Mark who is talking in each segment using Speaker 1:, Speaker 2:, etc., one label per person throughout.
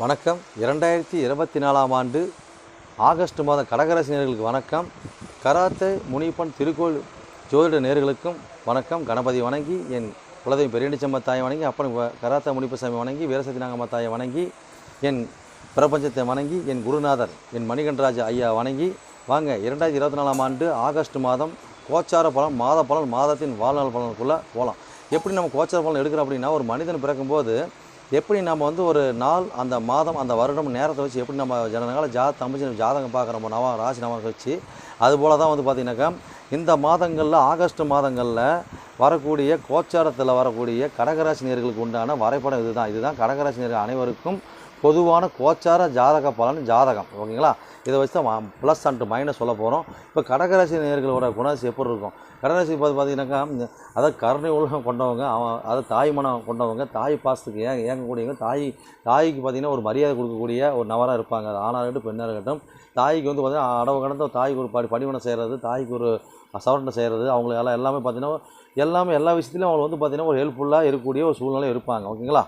Speaker 1: வணக்கம். இரண்டாயிரத்தி இருபத்தி நாலாம் ஆண்டு ஆகஸ்ட் மாத கடகராசி நேர்களுக்கு வணக்கம். கராத்தே முனிப்பன் திருக்கோள் ஜோதிட நேர்களுக்கும் வணக்கம். கணபதி வணங்கி என் குலதெய்வம் பெரியணிச்சம்ம தாயை வணங்கி அப்பன் கராத்தே முனிப்பசாமி வணங்கி வீரசக்தி நாகம்மா தாயை வணங்கி என் பிரபஞ்சத்தை வணங்கி என் குருநாதர் என் மணிகண்டராஜ ஐயா வணங்கி வாங்க இரண்டாயிரத்தி இருபத்தி நாலாம் ஆண்டு ஆகஸ்ட் மாதம் கோச்சார பலன் மாத பலன் மாதத்தின் வாழ்நாள் பலனுக்குள்ளே போகலாம் எப்படி நம்ம கோச்சார பலன் எடுக்கிறோம் அப்படின்னா ஒரு மனிதன் பிறக்கும்போது எப்படி நம்ம வந்து ஒரு நாள் அந்த மாதம் அந்த வருடம் நேரத்தை வச்சு எப்படி நம்ம ஜனநாள ஜா தமிழ் ஜாதகம் பார்க்குறோமோ நவம் ராசி நவம் வச்சு அதுபோல தான் வந்து பார்த்திங்கனாக்கா இந்த மாதங்களில் ஆகஸ்ட் மாதங்களில் வரக்கூடிய கோச்சாரத்தில் வரக்கூடிய கடகராசி நேர்களுக்கு உண்டான வரைபடம் இதுதான். இதுதான் கடகராசி நேர்கள் அனைவருக்கும் பொதுவான கோச்சார ஜாதக பலன் ஜாதகம் ஓகேங்களா? இதை வச்சு தான் ப்ளஸ் அண்ட் மைனஸ் சொல்ல போகிறோம் இப்போ கடகராசி நேர்களோட குணாசி எப்படி இருக்கும்? கடகராசி பார்த்து பார்த்தீங்கன்னாக்கா அதாவது கருணை உலகம் கொண்டவங்க அவன் அதாவது தாய் மனம் கொண்டவங்க தாய் பாசத்துக்கு ஏன் இயங்கக்கூடியவங்க தாய் தாய்க்கு பார்த்திங்கன்னா ஒரு மரியாதை கொடுக்கக்கூடிய ஒரு நபராக இருப்பாங்க. அது ஆணாக இருக்கட்டும் பெண்ணாக இருக்கட்டும். தாய்க்கு வந்து பார்த்திங்கன்னா அடவு கடந்த தாய்க்கு ஒரு படி பணிமனை செய்கிறது தாய்க்கு ஒரு சவரணை செய்கிறது அவங்களுக்கு எல்லாம் எல்லாமே பார்த்திங்கன்னா எல்லாமே எல்லா விஷயத்துலையும் அவங்க வந்து பார்த்திங்கன்னா ஒரு ஹெல்ப்ஃபுல்லாக இருக்கக்கூடிய ஒரு சூழ்நிலை இருப்பாங்க ஓகேங்களா?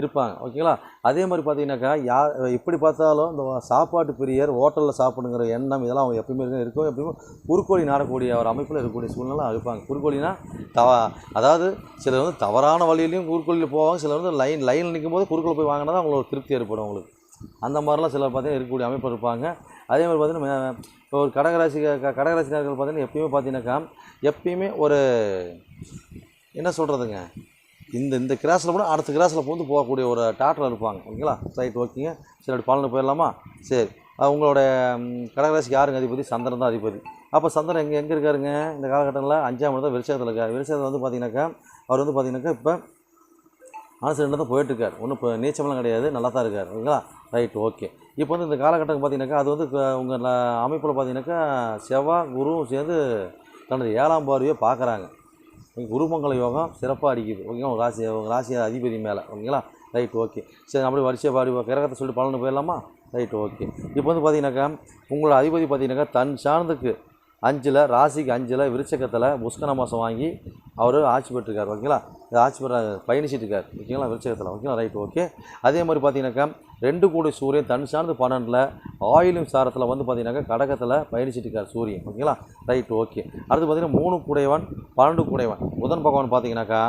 Speaker 1: இருப்பாங்க. ஓகேங்களா? அதே மாதிரி பார்த்தீங்கன்னாக்கா யா எப்படி பார்த்தாலும் இந்த சாப்பாட்டு பிரியர் ஹோட்டலில் சாப்பிடுங்கிற எண்ணம் இதெல்லாம் அவங்க எப்பயுமே இருக்கும் இருக்கும். எப்பயுமே குறுக்கோழி நாடக்கூடிய ஒரு அமைப்பில் இருக்கக்கூடிய சூழ்நிலை இருப்பாங்க. குறுக்கோழினா தவ அதாவது சிலர் வந்து தவறான வழியிலையும் குறுக்கோழியில் போவாங்க. சிலர் வந்து லைன் லைனில் நிற்கும் போது குறுக்கோள் போய் வாங்கினா தான் அவங்களுக்கு திருப்தி ஏற்படும் அவங்களுக்கு. அந்த மாதிரிலாம் சிலர் பார்த்தீங்கன்னா இருக்கக்கூடிய அமைப்பு இருப்பாங்க. அதே மாதிரி பார்த்தீங்கன்னா இப்போ ஒரு கடகராசி கடகராசிக்காரர்கள் பார்த்தீங்கன்னா எப்பயுமே பார்த்தீங்கன்னாக்கா எப்பயுமே ஒரு என்ன சொல்கிறதுங்க இந்த இந்த கிராஸில் கூட அடுத்த கிராஸில் பூந்து போகக்கூடிய ஒரு டாட்டில் இருப்பாங்க. ஓகேங்களா? ரைட் ஓகேங்க. சரி அப்படி பலனு போயிடலாமா? சரி. உங்களோட கடகராசிக்கு யாருங்க அதிபதி? சந்திரன் தான் அதிபதி. அப்போ சந்திரன் எங்கே எங்கே இருக்காருங்க? இந்த காலகட்டத்தில் அஞ்சாம் இடத்துல விருஷத்தில் இருக்கார். விருஷத்தில் வந்து பார்த்தீங்கன்னாக்கா அவர் வந்து பார்த்தீங்கன்னாக்கா இப்போ மனசு ரெண்டு தான் போயிட்டுருக்கார். ஒன்றும் இப்போ நீச்சமெல்லாம் கிடையாது. நல்லா தான் இருக்கார். ஓகேங்களா? Right okay. இப்போ வந்து இந்த காலகட்டம் பார்த்தீங்கன்னாக்கா அது வந்து உங்கள் அமைப்பில் பார்த்தீங்கன்னாக்கா செவ்வாய் குருவும் சேர்ந்து தனது ஏழாம் பார்வையை பார்க்குறாங்க. குருமங்கல யோகம் சிறப்பாக அடிக்குது. ஓகேங்களா? உங்கள் ராசி உங்கள் ராசி அதிபதி மேலே. ஓகேங்களா? Right okay. சரி அப்படியே வரிசையாக பாடி கிரகத்தை சொல்லிட்டு பலனு போயிடலாமா? Right okay. இப்போ வந்து பார்த்தீங்கன்னாக்கா உங்களோட அதிபதி பார்த்தீங்கன்னாக்கா தன் சார்ந்துக்கு அஞ்சில் ராசிக்கு அஞ்சில் விருச்சகத்தில் புஷ்கர மாதம் வாங்கி அவர் ஆட்சி பெற்றிருக்கார் ஓகேங்களா? இது ஆட்சி பெற பயணிச்சிட்ருக்கார் ஓகேங்களா விருச்சகத்தில் ஓகேங்களா ரைட் ஓகே அதே மாதிரி பார்த்தீங்கன்னாக்கா ரெண்டு கோடி சூரியன் தன் சார்ந்து பன்னெண்டில் ஆயிலும் சாரத்தில் வந்து பார்த்தீங்கன்னாக்கா கடகத்தில் பயணிச்சிட்ருக்கார் சூரியன் ஓகேங்களா? ரைட் ஓகே அடுத்து பார்த்தீங்கன்னா மூணு கூடையவன் பன்னெண்டு கூடையவன். புதன் பகவான் பார்த்தீங்கன்னாக்கா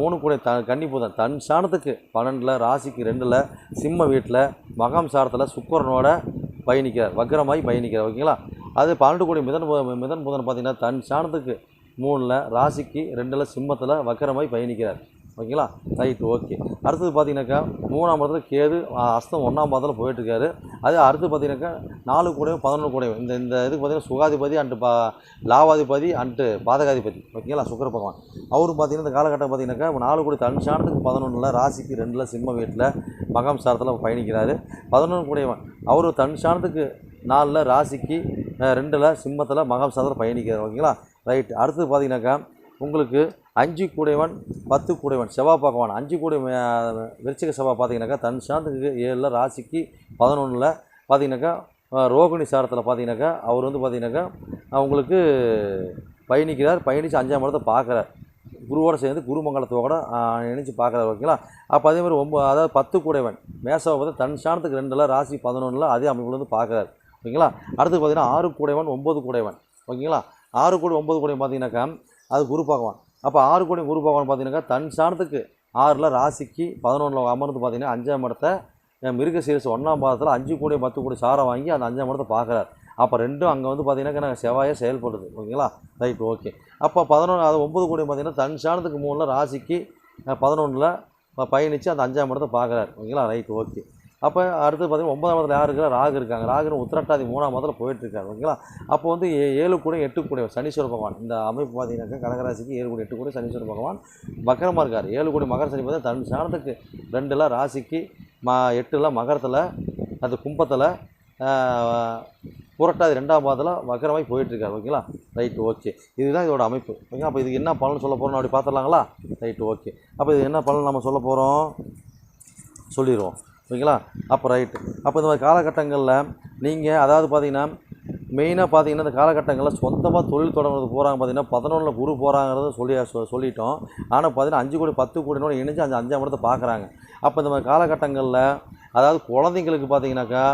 Speaker 1: மூணு கூடை த கன்னி புதன். தன் சாணத்துக்கு பன்னெண்டில் ராசிக்கு ரெண்டில் சிம்ம வீட்டில் மகம் சாரத்தில் சுக்கரனோட பயணிக்கிறார் வக்ரமாய் பயணிக்கிறார் ஓகேங்களா? அது பன்னெண்டு கோடி மிதன் மிதன் புதன் பார்த்தீங்கன்னா தன் சாணத்துக்கு மூணில் ராசிக்கு ரெண்டில் சிம்மத்தில் வக்கரமாய் பயணிக்கிறார். ஓகேங்களா? Right okay. அடுத்தது பார்த்தீங்கன்னாக்கா மூணாம் இடத்துல கேது அஸ்தம் ஒன்றாம் பாதத்தில் போயிட்டுருக்காரு. அது அடுத்து பார்த்தீங்கன்னாக்கா நாலு கூடையும் பதினொன்று கூடையும். இந்த இந்த இதுக்கு பார்த்தீங்கன்னா சுகாதிபதி அண்டு பா லாவாதிபதி அண்டு பாதகாதிபதி. ஓகேங்களா? சுக்கர பகவான். அவரும் பார்த்தீங்கன்னா இந்த காலகட்டம் பார்த்தீங்கன்னாக்கா நாலு கூடி தன் சாணத்துக்கு பதினொன்றில் ராசிக்கு ரெண்டில் சிம்ம வீட்டில் மகம் சாரத்தில் பயணிக்கிறாரு. பதினொன்று கூடையவன். அவர் தன் நாலில் ராசிக்கு ரெண்டில் சிம்மத்தில் மகம் சாரத்தில் பயணிக்கிறார் ஓகேங்களா? ரைட் அடுத்தது பார்த்தீங்கன்னாக்கா உங்களுக்கு அஞ்சு கூடைவன் பத்து கூடைவன் செவ்வாய் பகவான். அஞ்சு கூடை விருச்சிக செவ்வாய் பார்த்தீங்கன்னாக்கா தன் சாந்தத்துக்கு ஏழில் ராசிக்கு பதினொன்றில் பார்த்தீங்கன்னாக்கா ரோகிணி சாரத்தில் பார்த்தீங்கன்னாக்கா அவர் வந்து பார்த்தீங்கன்னாக்கா அவங்களுக்கு உங்களுக்கு பயணிக்கிறார். பயணித்து அஞ்சாம் இடத்தை பார்க்குறார் குருவோட சேர்ந்து குருமங்கலத்தோட நினச்சி பார்க்குறாரு ஓகேங்களா? அப்போ அதே மாதிரி ஒம்பது அதாவது பத்து கூடைவன் மேசாவை பார்த்து தன் சாணத்துக்கு ரெண்டில் ராசி பதினொன்றில் அதே அமைப்புல வந்து பார்க்குறாரு ஓகேங்களா? அடுத்து பார்த்தீங்கன்னா ஆறு கூடைவன் ஒம்பது கூடைவன் ஓகேங்களா? ஆறு கோடி ஒம்பது கோடி பார்த்தீங்கன்னாக்கா அது குரு பகவான். அப்போ ஆறு கோடி குரு பகவான் பார்த்தீங்கன்னாக்கா தன் சாணத்துக்கு ஆறில் ராசிக்கு பதினொன்றில் அமர்ந்து பார்த்தீங்கன்னா அஞ்சாம் இடத்த மிருக சீரஸ் ஒன்றாம் பாதத்தில் அஞ்சு கோடி பத்து கோடி சாரை வாங்கி அந்த அஞ்சாம் இடத்த பார்க்குறாரு. அப்போ ரெண்டும் அங்கே வந்து பார்த்தீங்கன்னா நாங்கள் செவ்வாயை செயல்படுது. ஓகேங்களா? Right okay. அப்போ பதினொன்று அது ஒம்பது கோடி பார்த்தீங்கன்னா தன் சாணத்துக்கு மூணில் ராசிக்கு பதினொன்றில் பயணித்து அந்த அஞ்சாம் இடத்த பார்க்குறாரு. ஓகேங்களா? Right okay. அப்போ அடுத்து பார்த்தீங்கன்னா ஒன்பதாம் இடத்துல யார் இருக்கிறா ராகு இருக்காங்க. ராகுன்னு உத்திரட்டாதி மூணாம் மாதத்தில் போயிட்டுருக்காரு ஓகேங்களா? அப்போ வந்து ஏ- ஏழு கூட எட்டு கூட சனீஸ்வர பகவான். இந்த அமைப்பு பார்த்தீங்கன்னாக்கா கடகராசிக்கு ஏழு கூட எட்டு கூட சனீஸ்வர பகவான். வக்கரமாக இருக்கார். ஏழு கூட மகர சனி பார்த்தா தன் சாணத்துக்கு ரெண்டில் ராசிக்கு ம எட்டில் மகரத்தில் அது கும்பத்தில் புரட்டாதி ரெண்டாம் பாதத்தில் வக்கரமாய் போயிட்டுருக்காரு ஓகேங்களா? Right okay. இதுதான் இதோட அமைப்பு ஓகே அப்போ இதுக்கு என்ன பலன் சொல்ல போகிறோம் அப்படி பார்த்துடலாங்களா ரைட் ஓகே. அப்போ இது என்ன பலன் நம்ம சொல்ல போகிறோம் சொல்லிடுவோம் ஓகேங்களா? அப்போ ரைட்டு அப்போ இந்த மாதிரி காலகட்டங்களில் நீங்கள் அதாவது பார்த்தீங்கன்னா மெயினாக பார்த்தீங்கன்னா இந்த காலகட்டங்களில் சொந்தமாக தொழில் தொடங்குறது போகிறாங்க பார்த்தீங்கன்னா பதினொன்றில் குரு போகிறாங்கிறத சொல்லி சொ- சொல்லிட்டோம். ஆனால் பார்த்தீங்கன்னா அஞ்சு கோடி பத்து கோடினோட இணைஞ்சு அந்த அஞ்சாம் இடத்தை பார்க்குறாங்க அப்போ இந்த மாதிரி காலகட்டங்களில் அதாவது குழந்தைங்களுக்கு பார்த்தீங்கன்னாக்கா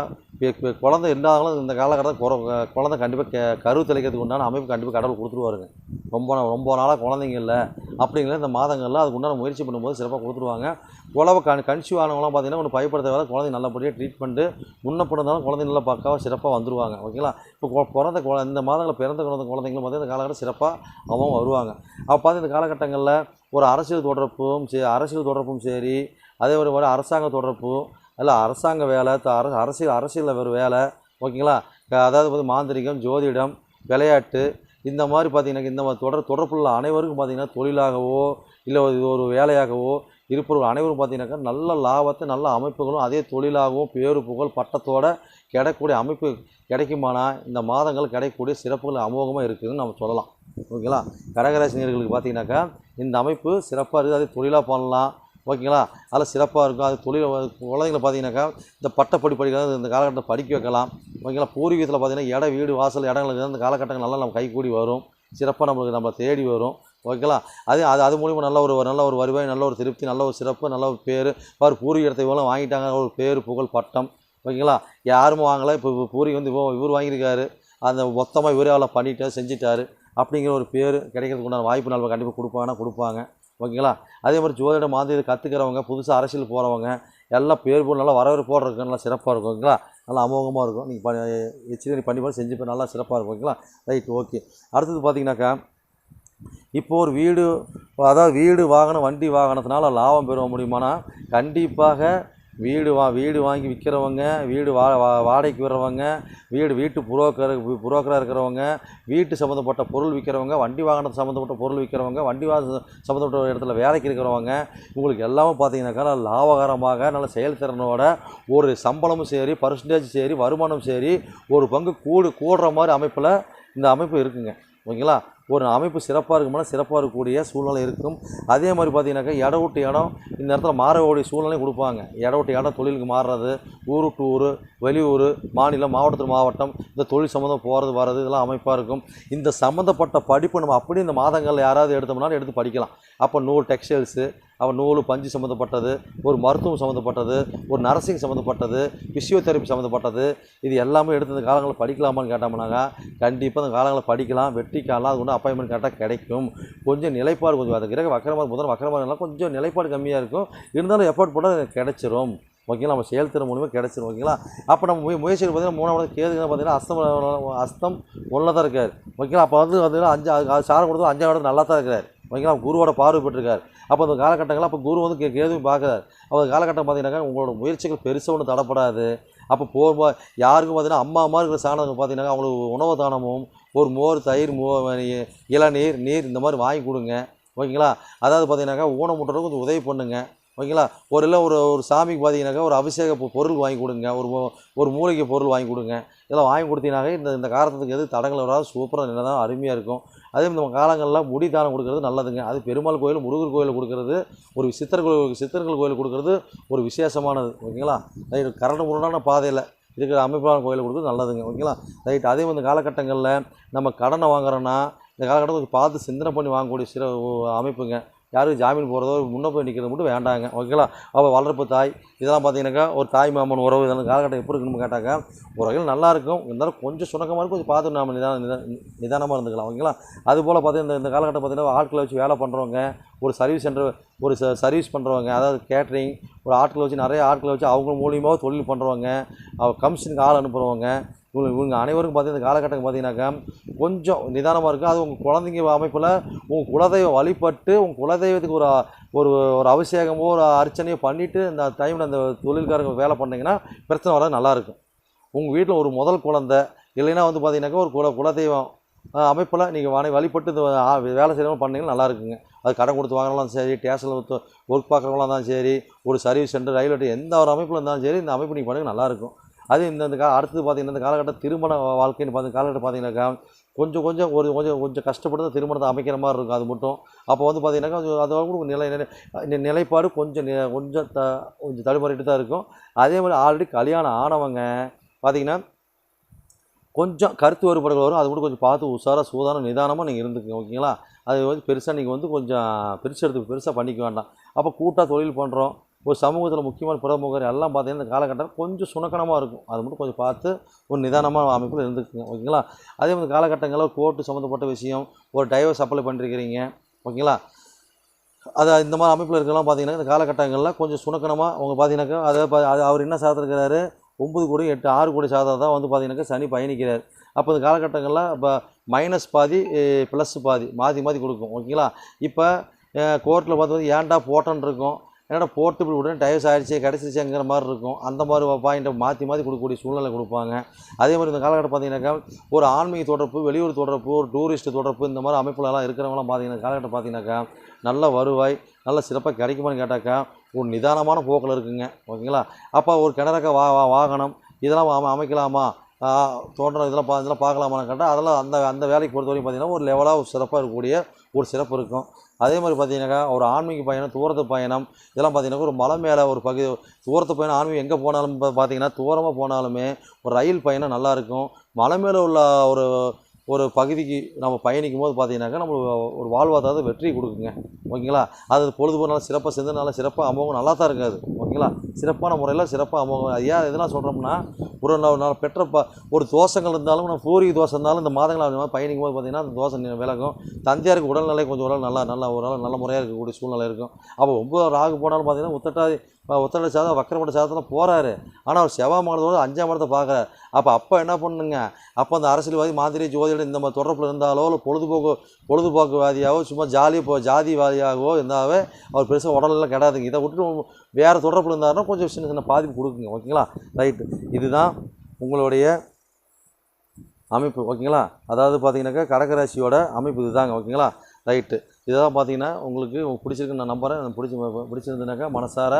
Speaker 1: இப்போ குழந்தை இல்லாதவங்களும் இந்த காலகட்டத்தில் குற குழந்தை கண்டிப்பாக கே கருவு தெளிக்கிறதுக்கு உண்டான அமைப்பு கண்டிப்பாக கடவுள் கொடுத்துருவாருங்க. ரொம்ப ரொம்ப நாளாக குழந்தைங்க இல்லை. அப்படிங்கிற இந்த மாதங்களில் அதுக்கு உண்டான முயற்சி பண்ணும்போது சிறப்பாக கொடுத்துருவாங்க. குழவை கண் கன்சியூவ் ஆனவங்களாம் பார்த்தீங்கன்னா ஒன்று பயப்படுத்த தேவை குழந்தை நல்லபடியாக ட்ரீட் பண்ணிட்டு முன்னப்படிருந்தாலும் குழந்தை நல்லா பக்காவாக சிறப்பாக வந்துருவாங்க. ஓகேங்களா? இப்போ பிறந்த குழ இந்த மாதங்களில் பிறந்த குழந்தை குழந்தைங்களும் பார்த்தீங்கன்னா இந்த காலகட்டம் சிறப்பாக அவங்க வருவாங்க. அப்போ பார்த்து இந்த காலகட்டங்களில் ஒரு அரசியல் தொடர்பும் சரி அரசியல் தொடர்பும் சரி அதே ஒரு அரசாங்க தொடர்பும் இல்லை அரசாங்க வேலை த- அரசியல் அரசியலில் ஒரு வேலை. ஓகேங்களா? அதாவது வந்து மாந்திரிகம் ஜோதிடம் விளையாட்டு இந்த மாதிரி பார்த்தீங்கன்னா இந்த மாதிரி தொடர் தொடர்புள்ள அனைவருக்கும் பார்த்தீங்கன்னா தொழிலாகவோ இல்லை இது ஒரு வேலையாகவோ இருப்பவர்கள் அனைவரும் பார்த்தீங்கன்னாக்கா நல்ல லாபத்தை நல்ல அமைப்புகளும் அதே தொழிலாகவும் பேரு புகழ் பட்டத்தோட கிடைக்கக்கூடிய அமைப்பு கிடைக்குமானா இந்த மாதங்கள் கிடைக்கக்கூடிய சிறப்புகள் அமோகமாக இருக்குதுன்னு நம்ம சொல்லலாம். ஓகேங்களா? கடகராசினியர்களுக்கு பார்த்தீங்கன்னாக்கா இந்த அமைப்பு சிறப்பாக இருக்குது. அதே தொழிலாக பண்ணலாம். ஓகேங்களா? அதில் சிறப்பாக இருக்கும். அது தொழில் குழந்தைங்களை பார்த்தீங்கன்னாக்கா இந்த பட்டப்படி படிக்கிறது இந்த காலகட்டத்தில் படிக்க வைக்கலாம். ஓகேங்களா? பூர்வீகத்தில் பார்த்தீங்கன்னா இட வீடு வாசல் இடங்களுக்கு இந்த காலகட்டங்கள் நல்லா நம்ம கைகூடி வரும். சிறப்பாக நம்மளுக்கு நம்ம தேடி வரும். ஓகேங்களா? அது அது அது மூலிமா நல்ல ஒரு நல்ல ஒரு வருவாய் நல்ல ஒரு திருப்தி நல்ல ஒரு சிறப்பு நல்ல ஒரு பேர். பாரு பூர்வீகத்தை இவ்வளோ வாங்கிட்டாங்க. ஒரு பேர் புகழ் பட்டம். ஓகேங்களா? யாரும் வாங்கலை. இப்போ இப்போ பூரி வந்து இவர் வாங்கியிருக்காரு. அந்த மொத்தமாக இவரே அவளை பண்ணிட்டார் செஞ்சிட்டாரு. அப்படிங்கிற ஒரு பேர் கிடைக்கிறதுக்கு உண்டான வாய்ப்பு நம்ம கண்டிப்பாக கொடுப்பாங்கன்னா கொடுப்பாங்க. ஓகேங்களா? அதே மாதிரி ஜோதிட மாந்திரி கற்றுக்கிறவங்க புதுசாக அரசியல் போகிறவங்க எல்லாம் பேர் போல் நல்லா வரவேற்போடு இருக்கும் நல்லா சிறப்பாக இருக்கும் ஓகேங்களா? நல்லா அமோகமாக இருக்கும். நீங்கள் பண்ணி எச்சரிக்கை பண்ணி பண்ணி செஞ்சு நல்லா சிறப்பாக இருக்கும் ஓகேங்களா? Right okay. அடுத்தது பார்த்தீங்கன்னாக்கா இப்போ ஒரு வீடு அதாவது வீடு வாகனம் வண்டி வாகனத்தினால லாபம் பெற முடியுமானா கண்டிப்பாக வீடு வா வீடு வாங்கி விற்கிறவங்க வீடு வா வா- வாடகைக்கு விடுறவங்க வீடு வீட்டு புரோக்கர் புரோக்கராக இருக்கிறவங்க வீட்டு சம்மந்தப்பட்ட பொருள் விற்கிறவங்க வண்டி வாகனத்து சம்மந்தப்பட்ட பொருள் விற்கிறவங்க வண்டி வாகனம் சம்மந்தப்பட்ட இடத்துல வேலைக்கு இருக்கிறவங்க உங்களுக்கு எல்லாமே பார்த்தீங்கன்னாக்கா நல்ல லாபகரமாக நல்ல செயல்திறனோட ஒரு சம்பளமும் சரி பர்சன்டேஜ் சரி வருமானம் சரி ஒரு பங்கு கூடு கூடுற மாதிரி அமைப்பில் இந்த அமைப்பு இருக்குங்க. ஓகேங்களா? ஒரு அமைப்பு சிறப்பாக இருக்கும்போது சிறப்பாக இருக்கக்கூடிய சூழ்நிலை இருக்கும். அதே மாதிரி பார்த்தீங்கன்னாக்கா இட விட்டு இடம் இந்த இடத்துல மாறக்கூடிய சூழ்நிலையும் கொடுப்பாங்க. இட விட்டு இடம் தொழிலுக்கு மாறுறது ஊர் விட்டு ஊர் வெளியூர் மாநிலம் மாவட்டத்து மாவட்டம் இந்த தொழில் சம்மந்தம் போகிறது வர்றது இதெல்லாம் அமைப்பாக இருக்கும். இந்த சம்மந்தப்பட்ட படிப்பு நம்ம அப்படியே இந்த மாதங்களில் யாராவது எடுத்தோம்னாலும் எடுத்து படிக்கலாம். அப்போ நூல் டெக்ஸ்டைல்ஸு அவன் நூல் பஞ்சு சம்மந்தப்பட்டது ஒரு மருத்துவம் சம்மந்தப்பட்டது ஒரு நர்சிங் சம்மந்தப்பட்டது ஃபிசியோதெரப்பி சம்மந்தப்பட்டது இது எல்லாமே எடுத்து இந்த காலங்களில் படிக்கலாமான்னு கேட்டோம்னாக்கா கண்டிப்பாக இந்த காலங்களில் படிக்கலாம் வெற்றி காலம் அது ஒன்று அப்பாயின்மெண்ட் கேட்டால் கிடைக்கும். கொஞ்சம் நிலைப்பாடு கொஞ்சம் அது கிரக வக்கரமாக முதல் வக்கரமாக கொஞ்சம் நிலைப்பாடு கம்மியாக இருக்கும். இருந்தாலும் எஃபோர்ட் போட்டால் கிடைச்சிரும். ஓகேங்களா? நம்ம செயல்திறன் மூலிமா கிடச்சிடும் ஓகேங்களா? அப்போ நம்ம முய முயற்சியில் பார்த்தீங்கன்னா மூணாவது கேதுங்க பார்த்தீங்கன்னா அஸ்தம் அஸ்தம் ஒன்றில் தான் இருக்கார். ஓகேங்களா? அப்போ வந்து பார்த்தீங்கன்னா அஞ்சு அது சாரம் கொடுத்தா அஞ்சாவது நல்லா தான் இருக்கிறார் ஓகேங்களா குருவோட பார்வை பெற்றிருக்கார் அப்போ அந்த காலகட்டங்கள் அப்போ குரு வந்து எதுவும் பார்க்குறாரு. அப்போ அந்த காலகட்டம் பார்த்தீங்கன்னாக்கா உங்களோட முயற்சிகள் பெருசாக ஒன்றும் தடப்படாது. அப்போ போகும்போது யாருக்கும் பார்த்தீங்கன்னா அம்மா அம்மா இருக்கிற சாணம் பார்த்தீங்கன்னா அவங்களுக்கு உணவு தானமும் ஒரு மோர் தயிர் மோ இளநீர் நீர் இந்த மாதிரி வாங்கி கொடுங்க. ஓகேங்களா? அதாவது பார்த்தீங்கன்னாக்கா ஊனமுட்டுறதுக்கு கொஞ்சம் உதவி பண்ணுங்கள் ஓகேங்களா? ஒரு இல்லை ஒரு ஒரு சாமிக்கு பார்த்தீங்கன்னாக்கா ஒரு அபிஷேக பொ- பொருள் வாங்கி கொடுங்க. ஒரு ஒரு மூலிகை பொருள் வாங்கி கொடுங்க. இதெல்லாம் வாங்கி கொடுத்தீங்கன்னாக்க இந்த இந்த காலத்துக்கு எது தடங்கள் வராது சூப்பராக நல்லா தான் அருமையாக இருக்கும். அதே இந்த காலங்களில் முடி தானம் கொடுக்கறது நல்லதுங்க. அது பெருமாள் கோயில் முருகர் கோயில் கொடுக்கறது ஒரு சித்தர் கோயில் சித்தர்கள் கோயில் கொடுக்கறது ஒரு விசேஷமானது. ஓகேங்களா? ரைட் கரண்ட் முரணான பாதையில் இருக்கிற அமைப்பான கோயில் கொடுக்குறது நல்லதுங்க. ஓகேங்களா? ரைட் அதே மாதிரி இந்த காலகட்டங்களில் நம்ம கடனை வாங்குறோன்னா இந்த காலகட்டத்துக்கு பார்த்து சிந்தனை பண்ணி வாங்கக்கூடிய சில அமைப்புங்க. யாரும் ஜாமீன் போகிறதோ முன்னே போய் நிற்கிறது மட்டும் வேண்டாங்க. ஓகேங்களா? அப்போ வளர்ப்பு தாய் இதெல்லாம் பார்த்தீங்கன்னாக்கா ஒரு தாய் மாமன் உறவு இதெல்லாம் காலகட்டம் எப்படி இருக்குன்னு கேட்டாக்க ஒரு வகையில் நல்லா இருக்கும். இருந்தாலும் கொஞ்சம் சுணக்கமாக இருக்கும் கொஞ்சம் பார்த்து நாம நிதான நிதானமாக இருந்துக்கலாம். ஓகேங்களா? அதுபோல் பார்த்தீங்கன்னா இந்த இந்த காலகட்டம் பார்த்தீங்கன்னா ஆட்களை வச்சு வேலை பண்ணுறவங்க ஒரு சர்வீஸ் சென்டர் ஒரு ச சர்வீஸ் பண்ணுறவங்க அதாவது கேட்ரிங் ஒரு ஆட்களை வச்சு நிறைய ஆட்களை வச்சு அவங்க மூலியமாக தொழில் பண்ணுறவங்க கமிஷனுக்கு ஆள் அனுப்புகிறவங்க இவங்க இவங்க அனைவருக்கும் பார்த்தீங்கன்னா இந்த காலகட்டம் பார்த்தீங்கன்னாக்கா கொஞ்சம் நிதானமாக இருக்கும் அது உங்கள் குழந்தைங்க அமைப்பில் உங்கள் குலதெய்வம் வழிபட்டு உங்கள் குலதெய்வத்துக்கு ஒரு ஒரு ஒரு அபிஷேகமோ ஒரு அர்ச்சனையோ பண்ணிவிட்டு இந்த டைமில் அந்த தொழில்காரங்க வேலை பண்ணீங்கன்னா பிரச்சனை வராது நல்லாயிருக்கும் உங்கள் வீட்டில் ஒரு முதல் குழந்தை இல்லைன்னா வந்து பார்த்தீங்கன்னாக்கா ஒரு குல குலதெய்வம் அமைப்பில் நீங்கள் வானை வழிபட்டு இந்த வேலை செய்கிறவங்க பண்ணிங்கன்னா நல்லா இருக்குங்க. அது கடன் கொடுத்து வாங்கினாலும் சரி ஸ்டேஷனில் ஒர்க் பார்க்குறவங்களாம் இருந்தாலும் சரி ஒரு சர்வீஸ் சென்டர் ரயில்வே எந்த ஒரு அமைப்பில் இருந்தாலும் சரி இந்த அமைப்பு நீங்கள் பண்ணுங்கள் நல்லாயிருக்கும் அது இந்த கா அடுத்தது பார்த்தீங்கன்னா இந்த காலகட்டம் திருமண வாழ்க்கைன்னு பார்த்து காலகட்டம் பார்த்தீங்கன்னாக்கா கொஞ்சம் கொஞ்சம் ஒரு கொஞ்சம் கொஞ்சம் கஷ்டப்பட்டு திருமணத்தை அமைக்கிற மாதிரி இருக்கும் அது மட்டும். அப்போ வந்து பார்த்தீங்கன்னாக்கா கொஞ்சம் அதோட கூட நிலை நிலை நிலைப்பாடு கொஞ்சம் கொஞ்சம் த கொஞ்சம் தடுமாறிட்டு தான் இருக்கும். அதே மாதிரி ஆல்ரெடி கல்யாணம் ஆனவங்க பார்த்தீங்கன்னா கொஞ்சம் கருத்து வேறுபாடுகள் வரும். அது கூட கொஞ்சம் பார்த்து உஷாராக சூதானம் நிதானமாக நீங்கள் இருந்துக்குங்க ஓகேங்களா? அது வந்து பெருசாக நீங்கள் வந்து கொஞ்சம் பெருசு எடுத்து பெருசாக பண்ணிக்க வேண்டாம். அப்போ கூட்டாக தொழில் பண்ணுறோம் ஒரு சமூகத்தில் முக்கியமான பிரமுகர் எல்லாம் பார்த்தீங்கன்னா இந்த காலகட்டம் கொஞ்சம் சுணக்கணமாக இருக்கும். அது மட்டும் கொஞ்சம் பார்த்து ஒரு நிதானமான அமைப்பில் இருந்துக்குங்க. ஓகேங்களா? அதே மாதிரி காலகட்டங்களில் கோர்ட்டு சம்மந்தப்பட்ட விஷயம் ஒரு டைவர்ஸ் அப்ளை பண்ணிருக்கிறீங்க. ஓகேங்களா? அது இந்த மாதிரி அமைப்பில் இருக்கலாம் பார்த்தீங்கன்னா இந்த காலகட்டங்களில் கொஞ்சம் சுணக்கணமாக அவங்க பார்த்தீங்கன்னாக்கா அதை அது அவர் என்ன சாதம் ஒம்பது கோடி எட்டு ஆறு கோடி சாதம் தான் வந்து பார்த்தீங்கன்னாக்கா சனி பயணிக்கிறார். அப்போ இந்த காலகட்டங்களில் இப்போ மைனஸ் பாதி ப்ளஸ் பாதி மாற்றி மாற்றி கொடுக்கும். ஓகேங்களா? இப்போ கோர்ட்டில் பார்த்து ஏன்டா போட்டோன்னு இருக்கும்? என்னடா போட்டு இப்படி உடனே டைவர்ஸ் ஆகிடுச்சு கிடச்சிருச்சுங்கிற மாதிரி இருக்கும். அந்த மாதிரி பாயிண்ட்டை மாற்றி மாற்றி கொடுக்கக்கூடிய சூழ்நிலை கொடுப்பாங்க. அதே மாதிரி இந்த காலகட்டம் பார்த்தீங்கன்னாக்கா ஒரு ஆன்மீக தொடர்பு வெளியூர் தொடர்பு ஒரு டூரிஸ்ட் தொடர்பு இந்த மாதிரி அமைப்புலலாம் இருக்கிறவங்களாம் பார்த்தீங்கன்னா காலகட்டம் பார்த்தீங்கன்னாக்கா நல்ல வருவாய் நல்ல சிறப்பாக கிடைக்குமான்னு கேட்டாக்கா ஒரு நிதானமான போக்கில் இருக்குங்க. ஓகேங்களா? அப்போ ஒரு கிணறக்க வா வா வாகனம் இதெல்லாம் அமைக்கலாமா? ஆ, இதெல்லாம் பா இதெல்லாம் பார்க்கலாமான்னு கேட்டால் அதெல்லாம் அந்த அந்த வேலைக்கு பொறுத்த வரைக்கும் பார்த்தீங்கன்னா ஒரு லெவலாக ஒரு சிறப்பாக இருக்கக்கூடிய ஒரு சிறப்பு இருக்கும். அதே மாதிரி பார்த்தீங்கன்னாக்கா ஒரு ஆன்மீக பயணம் தூரத்து பயணம் இதெல்லாம் பார்த்தீங்கன்னா ஒரு மலை மேலே ஒரு பகுதி தூரத்து பயணம் ஆன்மீகம் எங்கே போனாலும் பா- பார்த்தீங்கன்னா தூரமாக போனாலுமே ஒரு ரயில் பயணம் நல்லாயிருக்கும் மலை மேலே உள்ள ஒரு ஒரு பகுதிக்கு நம்ம பயணிக்கும் போது பார்த்தீங்கன்னாக்கா நம்ம ஒரு வாழ்வாதாரத்தை வெற்றி கொடுக்குங்க. ஓகேங்களா? அது பொழுதுபோக்கு நல்லா சிறப்பாக செஞ்சதுனால சிறப்பாக அமோகம் நல்லா தான் இருக்காது. ஓகேங்களா? சிறப்பான முறையில் சிறப்பாக அமோகம். அது ஏன் இதெல்லாம் சொல்கிறோம்னா ஒரு நாள் நாள் பெற்ற ப ஒரு தோஷங்கள் இருந்தாலும் நான் பூரி தோஷம் இருந்தாலும் இந்த மாதங்கள் பயணிக்கும் போது பார்த்தீங்கன்னா அந்த தோஷம் விலகும். தந்தையாருக்கு உடல்நிலை கொஞ்சம் உடல் நல்லா நல்லா ஒரு நல்ல முறையாக இருக்கக்கூடிய சூழ்நிலை இருக்கும். அப்போ ஒம்பது ராகு போனாலும் பார்த்தீங்கன்னா உத்தட்டாதி உத்தரட சாதம் வக்கரப்பட்ட சாதத்தில் போகிறாரு ஆனால் அவர் செவ்வாய் மாதத்தோட அஞ்சாம் மாதத்தை பார்க்குறாரு அப்போ அப்போ என்ன பண்ணுங்க? அப்போ அந்த அரசியல்வாதி மாதிரி ஜோதிடம் இந்த மாதிரி தொடர்பில் இருந்தாலோ இல்லை பொழுதுபோக்கு பொழுதுபோக்குவாதியாகவோ சும்மா ஜாலியாக போ ஜாதிவாதியாகவோ இருந்தாவே அவர் பெருசாக உடலெல்லாம் கிடையாதுங்க இதை விட்டுட்டு வேறு தொடர்பில் இருந்தாருன்னா கொஞ்சம் சின்ன சின்ன பாதிப்பு கொடுக்குங்க. ஓகேங்களா? ரைட்டு இதுதான் உங்களுடைய அமைப்பு. ஓகேங்களா? அதாவது பார்த்தீங்கன்னாக்கா கடகராசியோட அமைப்பு இதுதாங்க. ஓகேங்களா? ரைட்டு இதெல்லாம் பார்த்தீங்கன்னா உங்களுக்கு உங்களுக்கு பிடிச்சிருக்கு நான் நம்புறேன். பிடிச்சி பிடிச்சிருந்துனாக்கா மனசார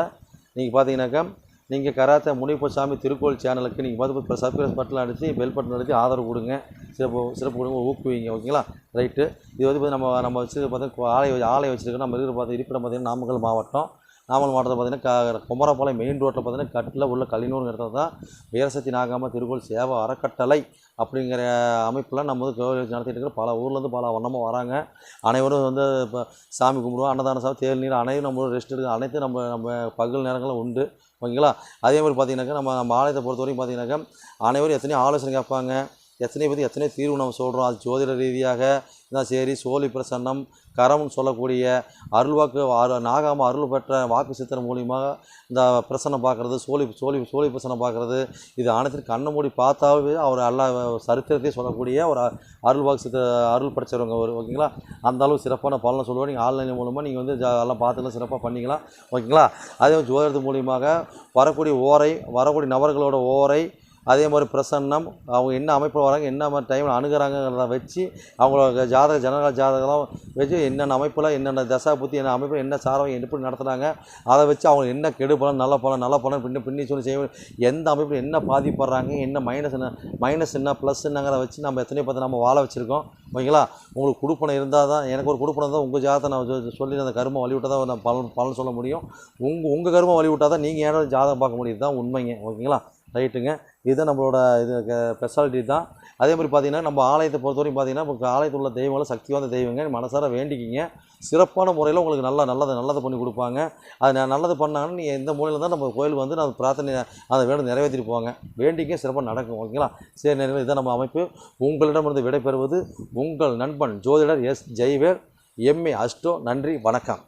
Speaker 1: நீங்கள் பார்த்தீங்கன்னாக்கா நீங்கள் கராத்தே முனிப்பசாமி திருக்கோள் சேனலுக்கு நீங்கள் பார்த்து இப்போ சப்ஸ்கிரைப் பட்டன் அடித்து பெல் பட்டன் அடித்து ஆதரவு கொடுங்க. சிறப்பு சிறப்பு கொடுங்க ஊக்குவிங்க ஓகேங்களா ரைட்டு இது வந்து நம்ம நம்ம வச்சு பார்த்தா ஆலை ஆலை வச்சுருக்கோம் நம்ம இருக்கிற பார்த்து இருப்பிடம் பார்த்தீங்கன்னா நாமக்கல் மாவட்டம். நாமல் மாவட்டத்தில் பார்த்தீங்கன்னா க குமரப்பாளையம் மெயின் ரோட்டில் பார்த்தீங்கன்னா கட்டில் உள்ள கலினூர் தான். வீரசக்தி நாகாம திருக்கோள் சேவை அறக்கட்டளை அப்படிங்கிற அமைப்பில் நம்ம வந்து கோவில் நடத்திட்டு இருக்கிற பல ஊர்லேருந்து பல வண்ணமாக வராங்க. அனைவரும் வந்து இப்போ சாமி கும்பிடுவோம். அன்னதான சாமி தேல் நீர் அனைவரும் நம்ம ரெஸ்ட் எடுக்க அனைத்தும் நம்ம நம்ம பகல் நேரங்களும் உண்டு. ஓகேங்களா? அதே மாதிரி பார்த்தீங்கன்னாக்கா நம்ம நம்ம ஆலயத்தை பொறுத்த வரைக்கும் பார்த்தீங்கன்னாக்கா அனைவரும் எத்தனையோ ஆலோசனை கேட்பாங்க. எத்தனை பற்றி எத்தனையோ தீர்வு நம்ம சொல்கிறோம் அது ஜோதிட ரீதியாக இதான் சரி சோழி பிரசன்னம் கரம்னு சொல்லக்கூடிய அருள்வாக்கு அரு நாகாம அருள் பெற்ற வாக்கு சித்திரம் மூலியமாக இந்த பிரசன்னம் பார்க்குறது சோழி சோழி சோழி பிரசன்னம் பார்க்குறது இது அனைத்தையும் கண்ணை மூடி பார்த்தாவே அவர் எல்லா சரித்திரத்தையும் சொல்லக்கூடிய ஒரு அ- அருள் வாக்கு சித்த அருள் படைச்சவங்க ஒரு ஓகேங்களா? அந்த அளவு சிறப்பான பலனை சொல்லுவோம். நீங்கள் ஆன்லைன் மூலமாக நீங்கள் வந்து எல்லாம் பார்த்துக்கலாம் சிறப்பாக பண்ணிக்கலாம் ஓகேங்களா? அதே மாதிரி ஜோதிடத்து மூலியமாக வரக்கூடிய ஓரை வரக்கூடிய நபர்களோட ஓரை அதே மாதிரி பிரசன்னம் அவங்க என்ன அமைப்பில் வராங்க என்ன மாதிரி டைமில் அணுகிறாங்கிறத வச்சு அவங்களோட ஜாதக ஜனக ஜாதகம்லாம் வச்சு என்னென்ன அமைப்பில் என்னென்ன தசா புத்தி என்ன அமைப்பில் என்ன சாரம் எப்படி நடத்துகிறாங்க அதை வச்சு அவங்க என்ன கெடு பலன் நல்ல பலன் நல்ல பலன் பின்ன பின்னி சொல்லி செய்ய எந்த அமைப்பில் என்ன பாதிப்படுறாங்க என்ன மைனஸ் என்ன மைனஸ் என்ன ப்ளஸ் என்னங்கிறத வச்சு நம்ம எத்தனையோ பார்த்து நம்ம வாழ வச்சுருக்கோம். ஓகேங்களா? உங்களுக்கு கொடுப்பணம் இருந்தால் தான் எனக்கு ஒரு கொடுப்பணம் தான் உங்கள் ஜாதகத்தை நான் சொல்லி அந்த கருமம் வழி விட்டால் தான் நான் பலன் பலன் சொல்ல முடியும். உங்கள் உங்கள் கருமை வழிவிட்டால் தான் நீங்கள் ஏன்னா ஜாதகம் பார்க்க முடியுது? தான் உண்மைங்க. ஓகேங்களா? ரைட்டுங்க. இதுதான் நம்மளோட இது ஸ்பெஷாலிட்டி தான். அதே மாதிரி பார்த்தீங்கன்னா நம்ம ஆலயத்தை பொறுத்தவரைக்கும் பார்த்தீங்கன்னா இப்போ ஆலயத்தில் உள்ள தெய்வங்களும் சக்தி வாய்ந்த தெய்வங்க. மனசார வேண்டிக்கிங்க. சிறப்பான முறையில் உங்களுக்கு நல்லா நல்லது நல்லது பண்ணி கொடுப்பாங்க. அது நல்லது பண்ணாங்கன்னா நீ எந்த மூலையில் தான் நம்ம கோயில் வந்து நம்ம பிரார்த்தனை அதை வேணும் நிறைவேற்றிட்டு போவாங்க. வேண்டிக்க சிறப்பாக நடக்கும் ஓகேங்களா? சரி நிறைவே இதுதான் நம்ம அமைப்பு. உங்களிடமிருந்து விடைபெறுவது உங்கள் நண்பன் ஜோதிடர் எஸ். ஜெய்வேல். எம்ஏ அஸ்டோ நன்றி வணக்கம்.